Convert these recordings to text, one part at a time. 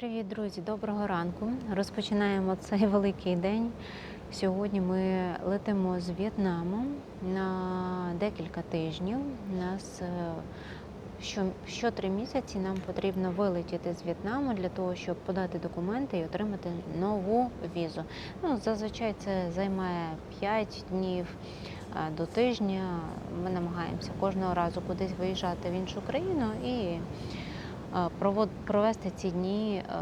Привіт, друзі! Доброго ранку. Розпочинаємо цей великий день. Сьогодні ми летимо з В'єтнаму на декілька тижнів. Нас е, що, що три місяці нам потрібно вилетіти з В'єтнаму для того, щоб подати документи і отримати нову візу. Ну, зазвичай це займає 5 днів е, до тижня. Ми намагаємося кожного разу кудись виїжджати в іншу країну і провести ці дні е,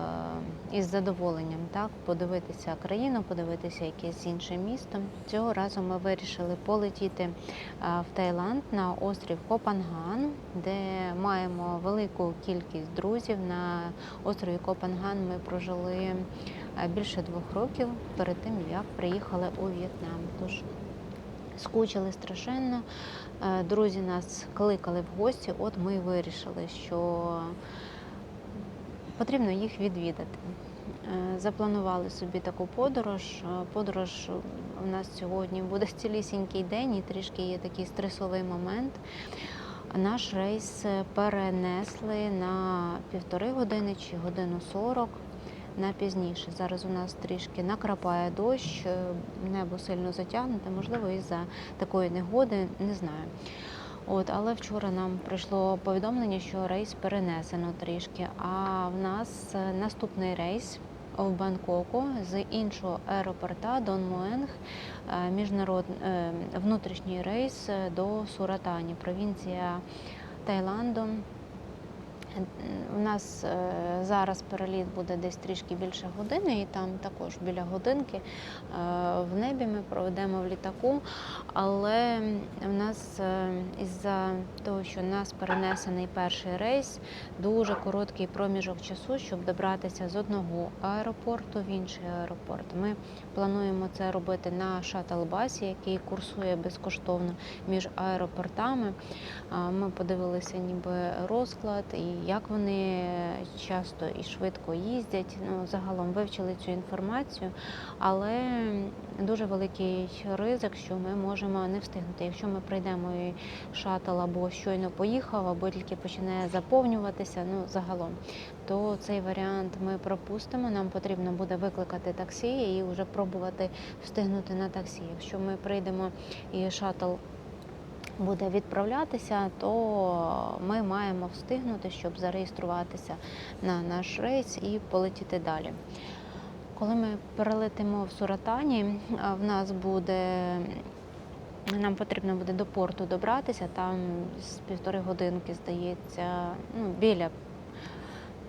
із задоволенням, так, подивитися країну, подивитися якесь інше місто. Цього разу ми вирішили полетіти е, в Таїланд на острів Копанган, де маємо велику кількість друзів. На острові Копанган ми прожили е, більше двох років перед тим, як приїхали у В'єтнам. Тож скучили страшенно. Е, Друзі нас кликали в гості, от ми і вирішили, що потрібно їх відвідати. Е, Запланували собі таку подорож. Е, Подорож у нас сьогодні буде цілісінький день і трішки є такий стресовий момент. Наш рейс перенесли на півтори години чи годину сорок на пізніше. Зараз у нас трішки накрапає дощ, е, небо сильно затягнуте, можливо, із-за такої негоди, не знаю. От, але вчора нам прийшло повідомлення, що рейс перенесено трішки. А в нас е, наступний рейс в Бангкоку з іншого аеропорта Дон Муенг, е, міжнарод... е, внутрішній рейс до Суратані, провінція Таїланду. Е, У нас е, зараз переліт буде десь трішки більше години, і там також біля годинки е, в небі ми проведемо в літаку. Але в нас із-за того, що в нас перенесений перший рейс, дуже короткий проміжок часу, щоб добратися з одного аеропорту в інший аеропорт. Ми плануємо це робити на шатл-басі, який курсує безкоштовно між аеропортами. Ми подивилися ніби розклад і як вони часто і швидко їздять. Ну, загалом вивчили цю інформацію, але дуже великий ризик, що ми можемо не встигнути. Якщо ми прийдемо і шатл або щойно поїхав, або тільки починає заповнюватися, ну загалом, то цей варіант ми пропустимо. Нам потрібно буде викликати таксі і вже пробувати встигнути на таксі. Якщо ми прийдемо і шатл буде відправлятися, то ми маємо встигнути, щоб зареєструватися на наш рейс і полетіти далі. Коли ми перелетимо в Суратані, в нас буде. Нам потрібно буде до порту добратися, там з півтори годинки, здається, ну, біля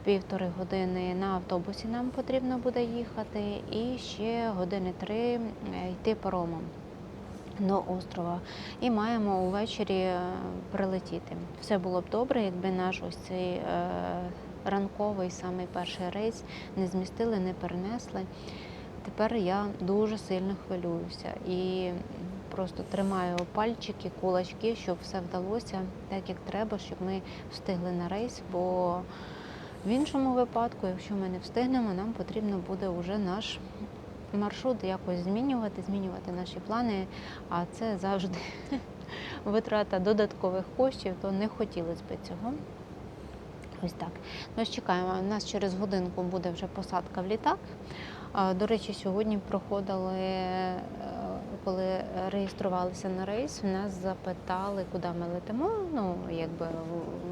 півтори години на автобусі нам потрібно буде їхати, і ще години три е, йти паромом до острова. І маємо увечері е, прилетіти. Все було б добре, якби наш ось цей е, ранковий самий перший рейс не змістили, не перенесли. Тепер я дуже сильно хвилююся і просто тримаю пальчики, кулачки, щоб все вдалося так, як треба, щоб ми встигли на рейс, бо в іншому випадку, якщо ми не встигнемо, нам потрібно буде вже наш маршрут якось змінювати, змінювати наші плани, а це завжди витрата додаткових коштів, то не хотілося б цього. Ось так. Ну, ж чекаємо. У нас через годинку буде вже посадка в літак. До речі, сьогодні проходили, е, коли реєструвалися на рейс, в нас запитали, куди ми летимо. Ну, якби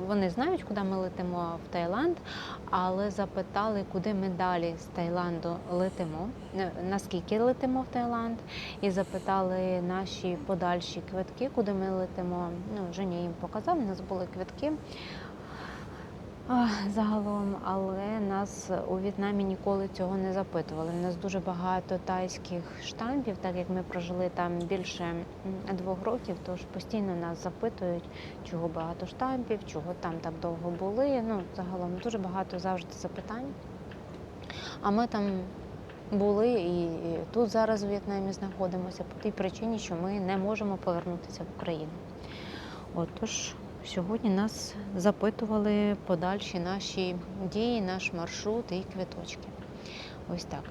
вони знають, куди ми летимо в Таїланд, але запитали, куди ми далі з Таїланду летимо, е, наскільки летимо в Таїланд, і запитали наші подальші квитки, куди ми летимо. Ну, Женя їм показав, у нас були квитки. Загалом, але нас у В'єтнамі ніколи цього не запитували. У нас дуже багато тайських штампів, так як ми прожили там більше двох років, тож постійно нас запитують, чого багато штампів, чого там так довго були. Ну, загалом дуже багато завжди запитань. А ми там були і тут зараз у В'єтнамі знаходимося по тій причині, що ми не можемо повернутися в Україну. Отож. Сьогодні нас запитували подальші наші дії, наш маршрут і квиточки. Ось так.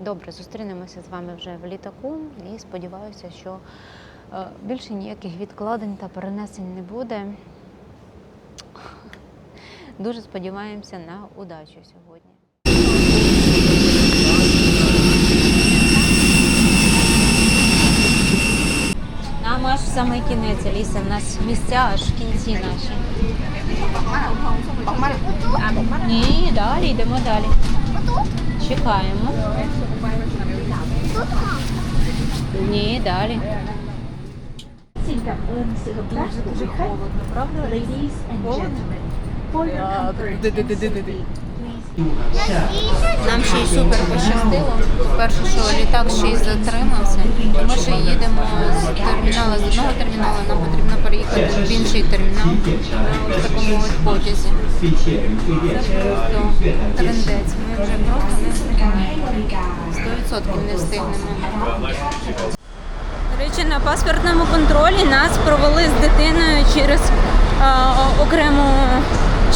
Добре, зустрінемося з вами вже в літаку і сподіваюся, що е, більше ніяких відкладень та перенесень не буде. Дуже сподіваємося на удачу сьогодні. аж в самий кінець, Аліса. В нас місця аж в кінці наші. Ні, далі, йдемо далі. Чекаємо. Ні, далі. Дуже холодно, правда? Ladies Нам ще й супер пощастило. По-перше, що літак ще й затримався. Ми ще їдемо з терміналу, з одного терміналу нам потрібно переїхати в інший термінал на ось такому потязі. Це просто трендець. Ми вже просто не встигаємо. 100% не встигнемо. Речі, на паспортному контролі нас провели з дитиною через окрему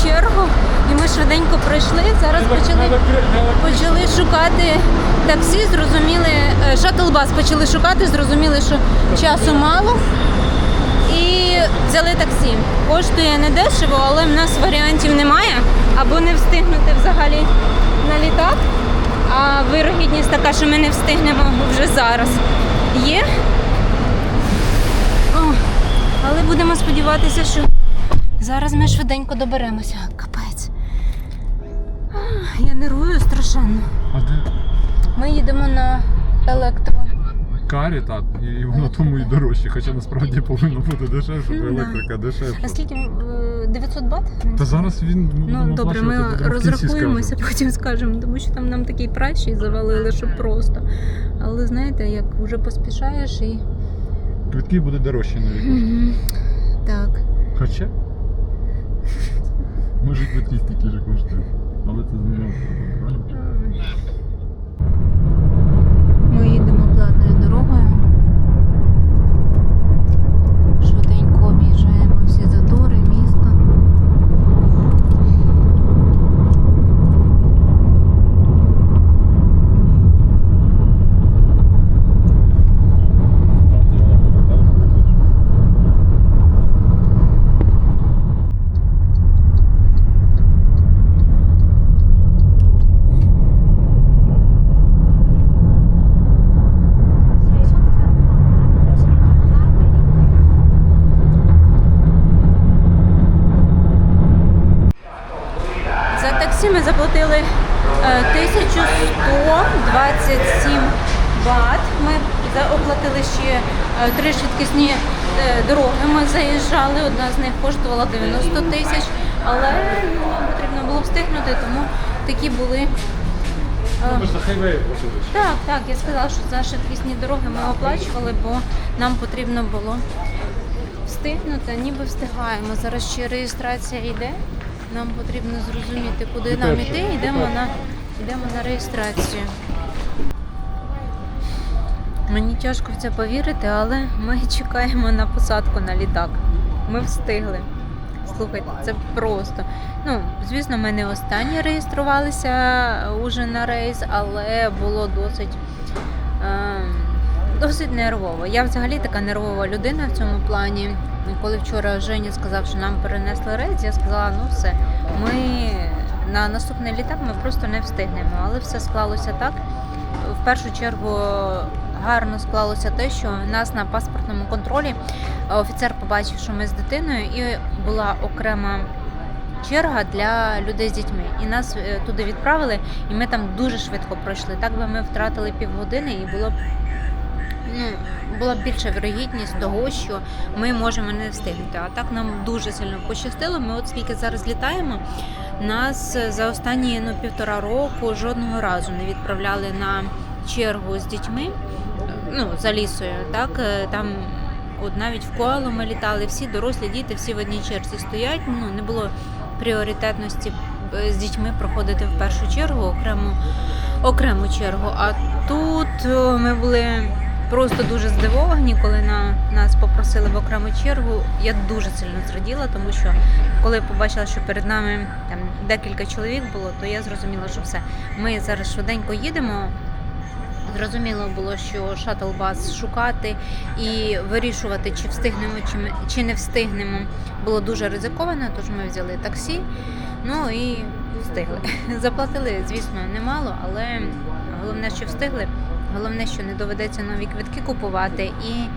чергу, і ми швиденько пройшли. Зараз почали, почали шукати таксі, зрозуміли, е, шатл-бас почали шукати, зрозуміли, що часу мало. І взяли таксі. Коштує не дешево, але в нас варіантів немає. Або не встигнути взагалі на літак, а вирогідність така, що ми не встигнемо вже зараз. Є. О, але будемо сподіватися, що зараз ми швиденько доберемося. Капець. Я нервую страшенно. А де Ми їдемо на електро. карі, так, і воно тому і дорожче, хоча насправді повинно бути дешевше, бо Ну, електрика А дешевша. скільки е, 900 бат? Та зараз він Ну добре, ми розрахуємося, потім скажемо, тому що там нам такий пращий завалили, що просто. Але знаєте, як вже поспішаєш і. Квитки будуть дорожчі. Мгм. Так. Хоча. Може квитки стільки ж коштують. Але це. Ми їдемо платною дорогою. Швиденько об'їжджаємо всі затори, місто. За таксі ми заплатили е, 1127 бат. Ми оплатили ще е, три швидкісні е, дороги. Ми заїжджали. Одна з них коштувала 90 тисяч, але ну, нам потрібно було встигнути, тому такі були. е, так, так, я сказала, що за швидкісні дороги ми оплачували, бо нам потрібно було встигнути, ніби встигаємо. Зараз ще реєстрація йде. Нам потрібно зрозуміти, куди нам йти. Йдемо на, йдемо на реєстрацію. Мені тяжко в це повірити, але ми чекаємо на посадку на літак. Ми встигли. Слухайте, це просто. Ну, звісно, ми не останні реєструвалися уже на рейс, але було досить, е, досить нервово. Я взагалі така нервова людина в цьому плані. Коли вчора Женя сказав, що нам перенесли рейс, я сказала, ну все, ми на наступний літак ми просто не встигнемо. Але все склалося так. В першу чергу гарно склалося те, що нас на паспортному контролі офіцер побачив, що ми з дитиною, і була окрема черга для людей з дітьми. І нас е, туди відправили, і ми там дуже швидко пройшли. Так би ми втратили півгодини, і було б ну, була більша вірогідність того, що ми можемо не встигнути. А так нам дуже сильно пощастило. Ми от скільки зараз літаємо, нас е, за останні ну, півтора року жодного разу не відправляли на чергу з дітьми, е, ну, за лісою. Так, е, там от навіть в коло ми літали, всі дорослі діти, всі в одній черзі стоять. Ну, не було пріоритетності е, з дітьми проходити в першу чергу окрему, окрему чергу. А тут ми були просто дуже здивовані, коли на нас попросили в окрему чергу. Я дуже сильно зраділа, тому що коли побачила, що перед нами там декілька чоловік було, то я зрозуміла, що все. Ми зараз швиденько їдемо. Зрозуміло було, що шатл-бас шукати і вирішувати, чи встигнемо, чи, ми, чи не встигнемо, було дуже ризиковано, тож ми взяли таксі. Ну і встигли. Заплатили, звісно, немало, але головне, що встигли. Головне, що не доведеться нові квитки купувати і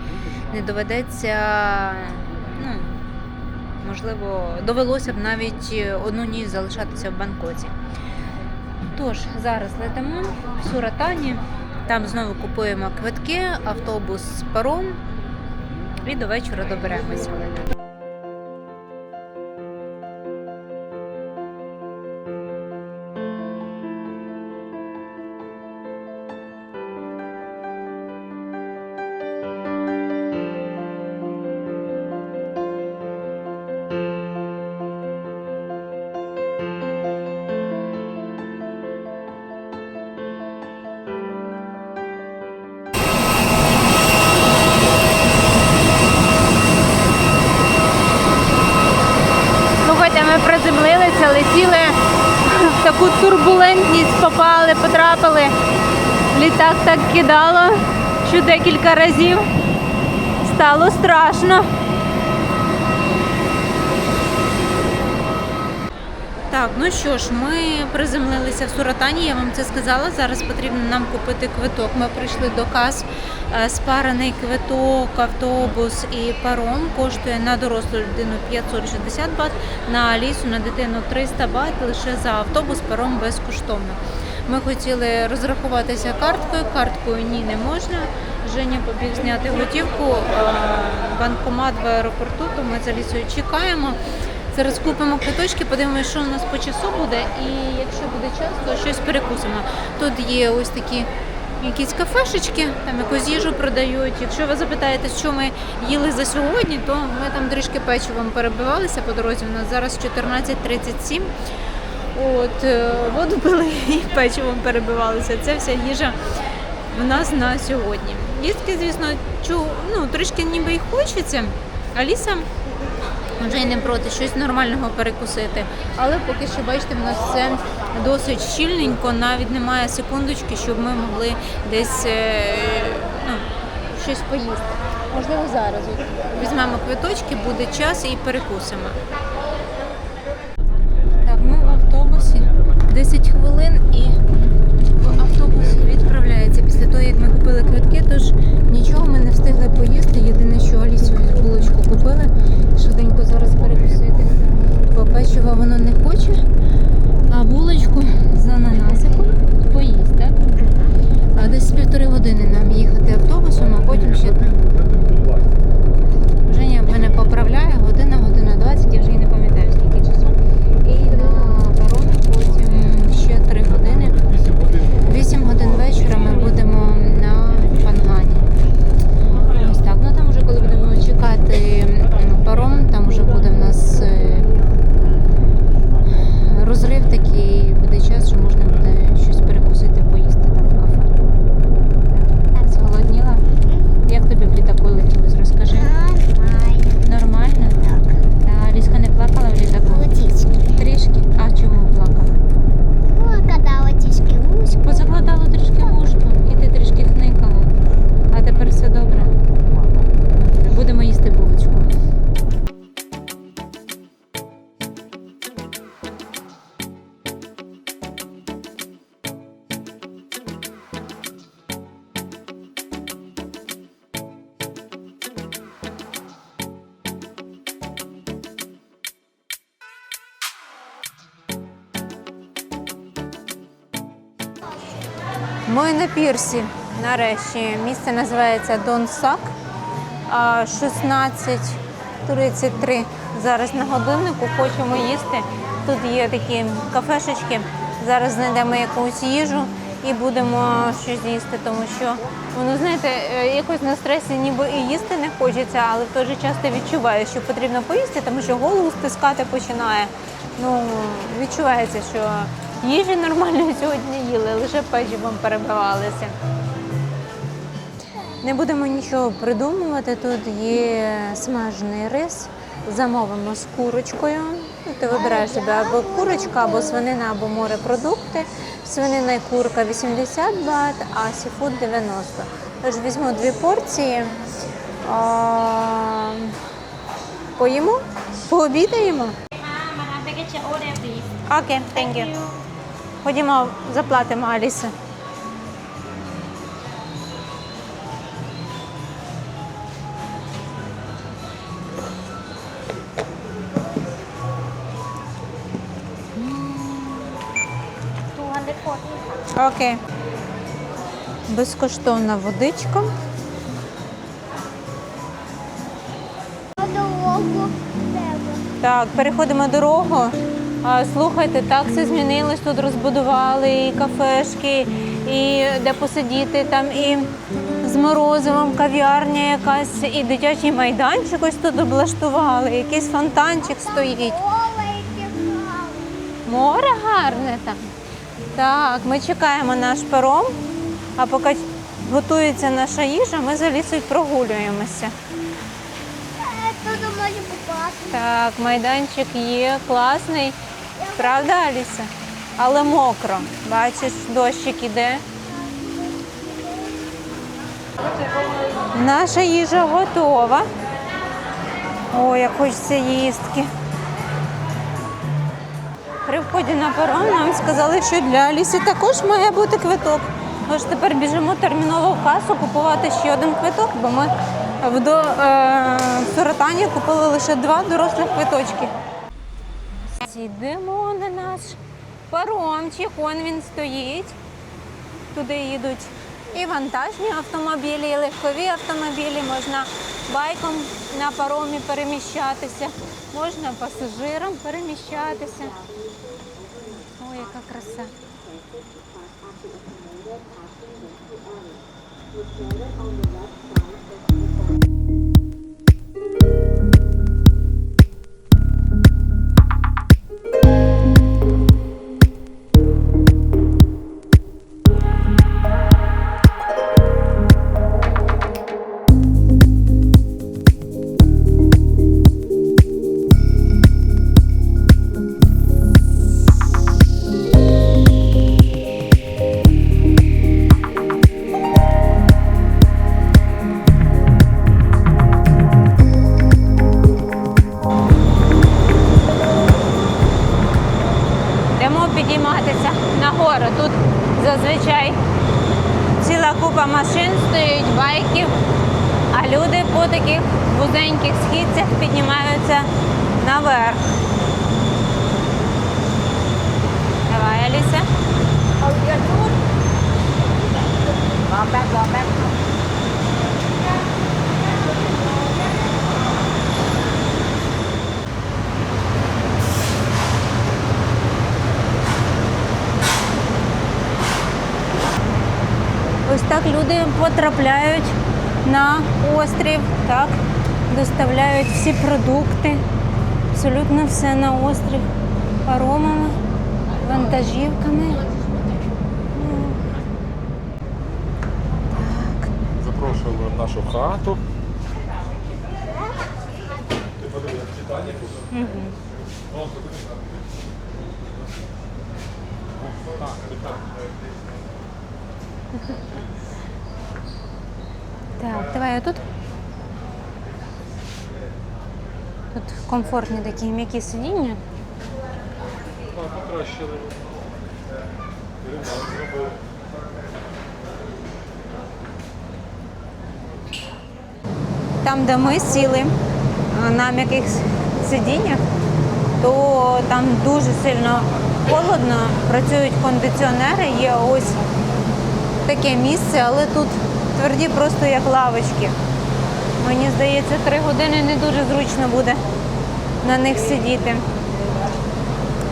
не доведеться, ну, можливо, довелося б навіть одну ніч залишатися в Бангкоці. Тож, зараз летимо в Суратані, там знову купуємо квитки, автобус з паром і до вечора доберемося. Летіли в таку турбулентність, попали, потрапили. Літак так кидало, що декілька разів стало страшно. Так, ну що ж, ми приземлилися в Суратані, я вам це сказала. Зараз потрібно нам купити квиток. Ми прийшли до кас. Е, Спарений квиток, автобус і паром коштує на дорослу людину 560 бат, на Алісу на дитину 300 бат лише за автобус, паром безкоштовно. Ми хотіли розрахуватися карткою, карткою ні не можна. Женя побіг зняти готівку, е, банкомат в аеропорту, то ми за лісою чекаємо. Зараз купимо квиточки, подивимося, що у нас по часу буде, і якщо буде час, то щось перекусимо. Тут є ось такі якісь кафешечки, там якусь їжу продають. Якщо ви запитаєте, що ми їли за сьогодні, то ми там трішки печивом перебивалися по дорозі. У нас зараз 14.37. От, е, воду пили і печивом перебивалися. Це вся їжа в нас на сьогодні. Їстки, звісно, чу, ну, трішки ніби й хочеться. Аліса вже й не проти щось нормального перекусити. Але поки що, бачите, в нас все досить щільненько, навіть немає секундочки, щоб ми могли десь е, ну, щось поїсти. Можливо, зараз візьмемо квиточки, буде час і перекусимо. Так, ми в автобусі 10 хвилин і автобус відправляється після того, як ми купили квитки, тож нічого ми Ми. Нарешті місце називається Донсак. 16.33 зараз на годиннику. Хочемо їсти. Тут є такі кафешечки. Зараз знайдемо якусь їжу і будемо щось їсти, тому що воно, знаєте, е, якось на стресі ніби і їсти не хочеться, але в той же час ти відчуваєш, що потрібно поїсти, тому що голову стискати починає. Ну, відчувається, що їжі нормальної сьогодні їли, лише печивом перебивалися. Не будемо нічого придумувати. Тут є смажений рис. Замовимо з курочкою. Ну, Ти вибираєш собі або курочка, або свинина, або морепродукти. Свинина і курка 80 бат, а сіфуд 90. Тож візьму дві порції. А, Поїмо, пообідаємо. Окей, thank you. Ходімо, заплатимо Алісі. Окей. Безкоштовна водичка. Так, переходимо дорогу. Слухайте, так все змінилось. Тут розбудували і кафешки, і де посидіти, там і з морозивом кав'ярня якась, і дитячий майданчик ось тут облаштували, якийсь фонтанчик стоїть. Море гарне там. Так, ми чекаємо наш паром, а поки готується наша їжа, ми за лісою прогулюємося. Туди може попасти. Так, майданчик є класний. Правда, Аліса? Але мокро. Бачиш, дощик іде. Наша їжа готова. Ой, як хочеться їстки. При вході на паром нам сказали, що для Аліси також має бути квиток. Тож тепер біжимо терміново в касу купувати ще один квиток, бо ми в, до, е, в Соротані купили лише два дорослих квиточки. Йдемо на наш паромчик, он він стоїть. Туди їдуть і вантажні автомобілі, і легкові автомобілі. Можна байком на паромі переміщатися, можна пасажирам переміщатися. Ой, яка краса. Йдемо вузеньких східцях піднімаються наверх. Давай, Аліса. Ось так люди потрапляють на острів, так, доставляють всі продукти, абсолютно все на острів паромами, вантажівками. Запрошуємо в нашу хату. Так, давай отут. Тут комфортні такі м'які сидіння. Покращили. Там, де ми сіли на м'яких сидіннях, то там дуже сильно холодно, працюють кондиціонери, є ось таке місце, але тут тверді просто як лавочки. Мені здається, три години не дуже зручно буде на них сидіти.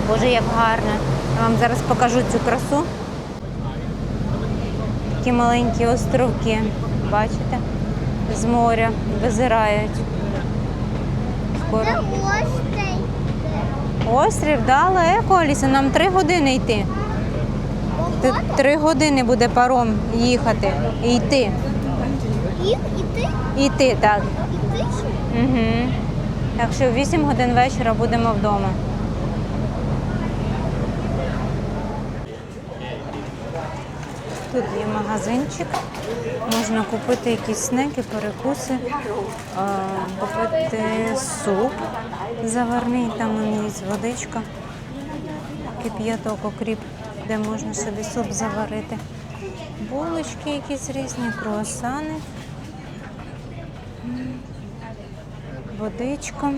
Боже, як гарно. Я вам зараз покажу цю красу. Такі маленькі островки. Бачите? З моря визирають. Скоро. Острів, да, далеко, Аліса, нам три години йти. Три години буде паром їхати і йти. Іти, Йти, так. Угу. Так що в 8 годин вечора будемо вдома. Тут є магазинчик, можна купити якісь снеки, перекуси, купити суп заварний, там он є водичка, кип'яток, окріп, де можна собі суп заварити. Булочки якісь різні, круасани. Водичка.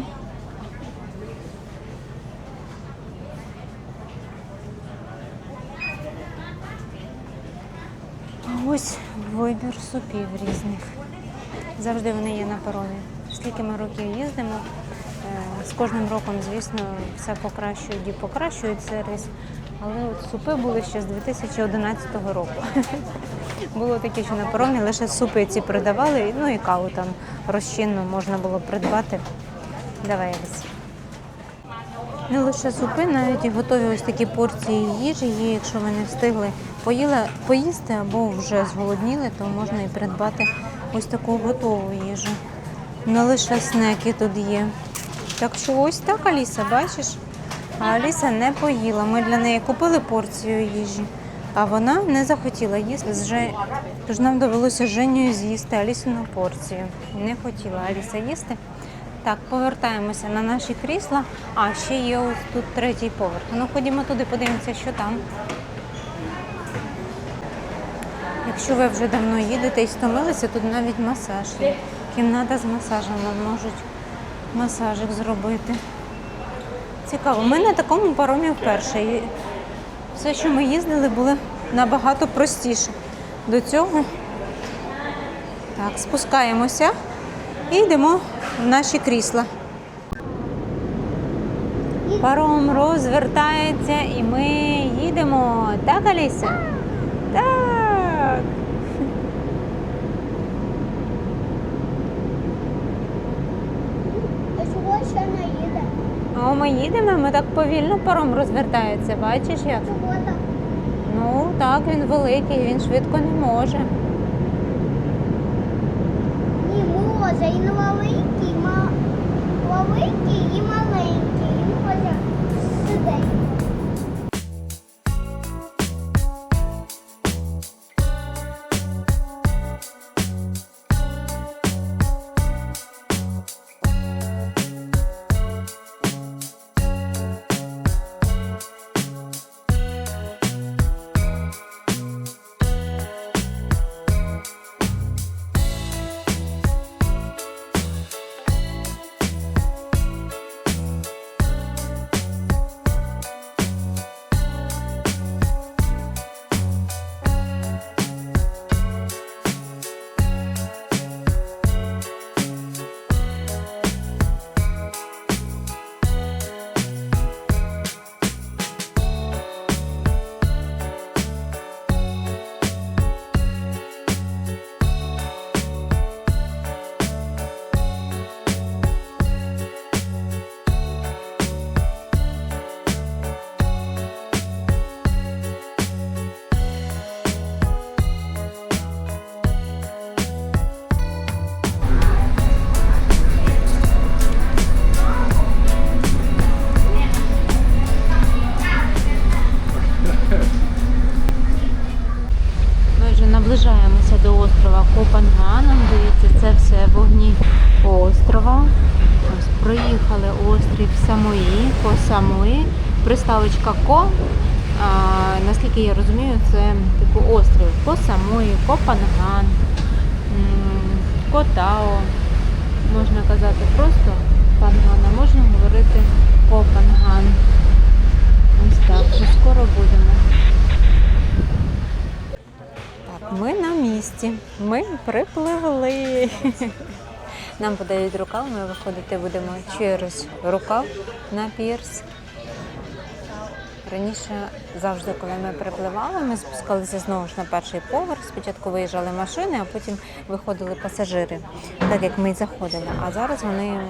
ось вибір супів різних. Завжди вони є на паромі. Скільки ми років їздимо, е, з кожним роком, звісно, все покращують і покращують сервіс. Але от супи були ще з 2011 року. Було таке, що на паромі лише супи ці продавали, ну і каву там розчинну можна було придбати. Давай Еліс. Не лише супи, навіть готові ось такі порції їжі є. Якщо ви не встигли поїли, поїсти або вже зголодніли, то можна і придбати ось таку готову їжу. Не лише снеки тут є. Так що ось так Аліса, бачиш? А Аліса не поїла. Ми для неї купили порцію їжі, а вона не захотіла їсти. З Же- Тож нам довелося з Женєю з'їсти Алісину порцію. Не хотіла Аліса їсти. Так, повертаємося на наші крісла. А, ще є ось тут третій поверх. Ну ходімо туди, подивимося, що там. Якщо ви вже давно їдете і стомилися, тут навіть масаж є. Кімната з масажем вам можуть масажик зробити. Цікаво, ми на такому паромі вперше. Все, що ми їздили, було набагато простіше. До цього так, спускаємося і йдемо в наші крісла. Паром розвертається і ми їдемо. Так, Аліса? Так. А чого ще не їде? О, ми їдемо, ми так повільно паром розвертається. Бачиш як? Ну так, він великий, він швидко не може. Ні, може, він великий, великий і маленький. Самої, по Самої, приставочка Ко. А, наскільки я розумію, це типу острів по Самої, Копенгаген, м, Котао. Можна казати просто Панган, а можна говорити Копенган. Ось так, вже скоро будемо. Так, ми на місці. Ми припливли. Нам подають рукав, ми виходити будемо через рукав на пірс. Раніше завжди, коли ми припливали, ми спускалися знову ж на перший поверх. Спочатку виїжджали машини, а потім виходили пасажири, так як ми й заходили. А зараз вони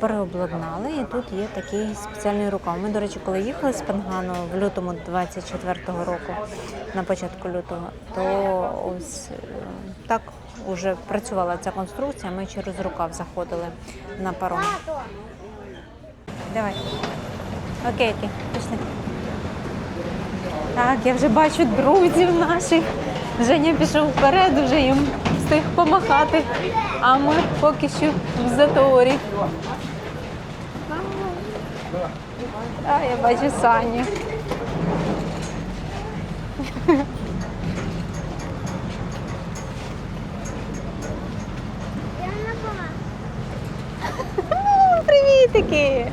переобладнали і тут є такий спеціальний рукав. Ми, до речі, коли їхали з Пенгану в лютому 24-го року, на початку лютого, то ось е, так вже працювала ця конструкція. Ми через рукав заходили на паром. Давай. Окей, окей, пішли. Так, я вже бачу друзів наших. Женя пішов вперед, вже їм встиг помахати, а ми поки що в заторі. А, я бачу Саню. котики.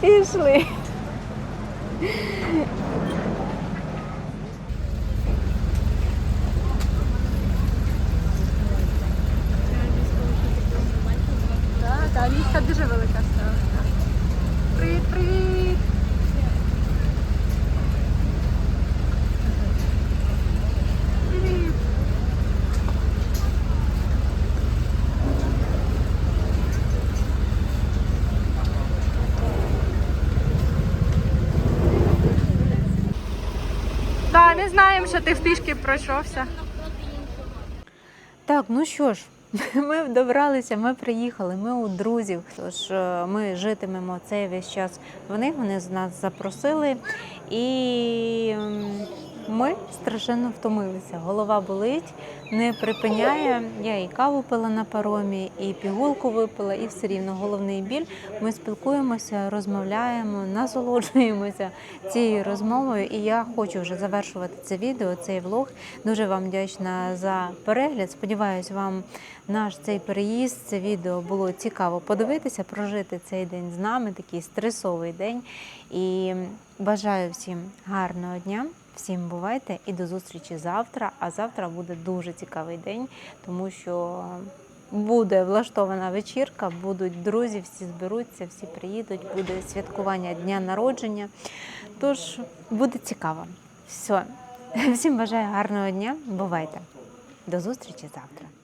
Пішли. Та місця дуже велика стала. Привіт, привіт! Що ти пішки пройшовся. Так, ну що ж, ми добралися, ми приїхали, ми у друзів. Тож е, ми житимемо цей весь час Вони. Вони з нас запросили, і ми страшенно втомилися. Голова болить, не припиняє. Я і каву пила на паромі, і пігулку випила, і все рівно головний біль. Ми спілкуємося, розмовляємо, насолоджуємося цією розмовою. І я хочу вже завершувати це відео, цей влог. Дуже вам вдячна за перегляд. Сподіваюсь, вам наш цей переїзд, це відео було цікаво подивитися, прожити цей день з нами, такий стресовий день. І бажаю всім гарного дня. Всім бувайте і до зустрічі завтра. А завтра буде дуже цікавий день, тому що буде влаштована вечірка, будуть друзі, всі зберуться, всі приїдуть, буде святкування дня народження. Тож буде цікаво. Все. Всім бажаю гарного дня. Бувайте. До зустрічі завтра.